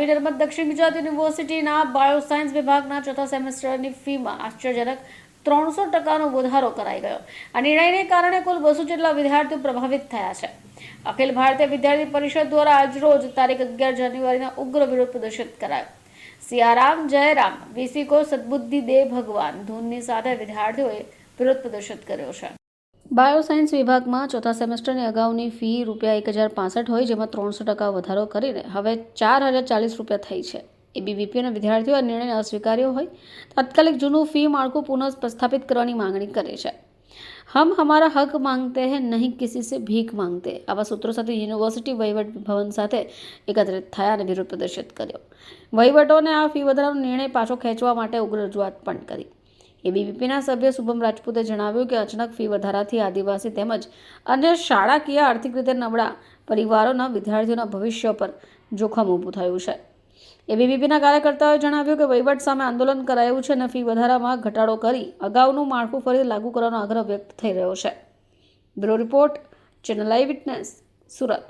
નર્મદ દક્ષિણ ગુજરાત યુનિવર્સિટીના બાયોસાયન્સ વિભાગના ચોથા સેમેસ્ટરની ફીમાં આશ્ચર્યજનક ત્રણસો ટકાનો વધારો કરાઈ ગયો. આ નિર્ણયને કારણે કુલ બસો જેટલા વિદ્યાર્થીઓ પ્રભાવિત થયા છે. અખિલ ભારતીય વિદ્યાર્થી પરિષદ દ્વારા આજરોજ તારીખ અગિયાર જાન્યુઆરીના ઉગ્ર વિરોધ પ્રદર્શિત કરાયો. સિયારામ, જયરામ, વીસી કો સદબુદ્ધિ દે ભગવાન ધૂનની સાથે વિદ્યાર્થીઓએ વિરોધ પ્રદર્શિત કર્યો છે. બાયોસાયન્સ વિભાગમાં ચોથા સેમેસ્ટરની અગાઉની ફી રૂપિયા એક હજાર પાસઠ હોય, જેમાં ત્રણસો ટકા વધારો કરીને હવે ચાર હજાર ચાલીસ રૂપિયા થઈ છે. એબીવીપીના વિદ્યાર્થીઓ આ નિર્ણય અસ્વીકાર્યો હોય, તાત્કાલિક જૂનું ફી માળખું પુનઃ પ્રસ્થાપિત કરવાની માંગણી કરે છે. હમ હમારા હક માંગતે હે, નહીં કિસી સે ભીખ માંગતે. આવા સૂત્રો સાથે યુનિવર્સિટી વહીવટ ભવન સાથે એકત્રિત થયા અને વિરોધ પ્રદર્શિત કર્યો. વહીવટોને આ ફી વધારાનો નિર્ણય પાછો ખેંચવા માટે ઉગ્ર રજૂઆત પણ કરી. એબીવીપીના સભ્ય શુભમ રાજપૂતે જણાવ્યું કે અચાનક ફી વધારાથી આદિવાસી તેમજ અન્ય શાળાકીય આર્થિક રીતે નબળા પરિવારોના વિદ્યાર્થીઓના ભવિષ્ય પર જોખમ ઊભું થયું છે. એબીવીપીના કાર્યકર્તાઓએ જણાવ્યું કે વહીવટ સામે આંદોલન કરાયું છે અને ફી વધારામાં ઘટાડો કરી અગાઉનું માળખું ફરી લાગુ કરવાનો આગ્રહ વ્યક્ત થઈ રહ્યો છે. Bureau report, channel I witness, Surat.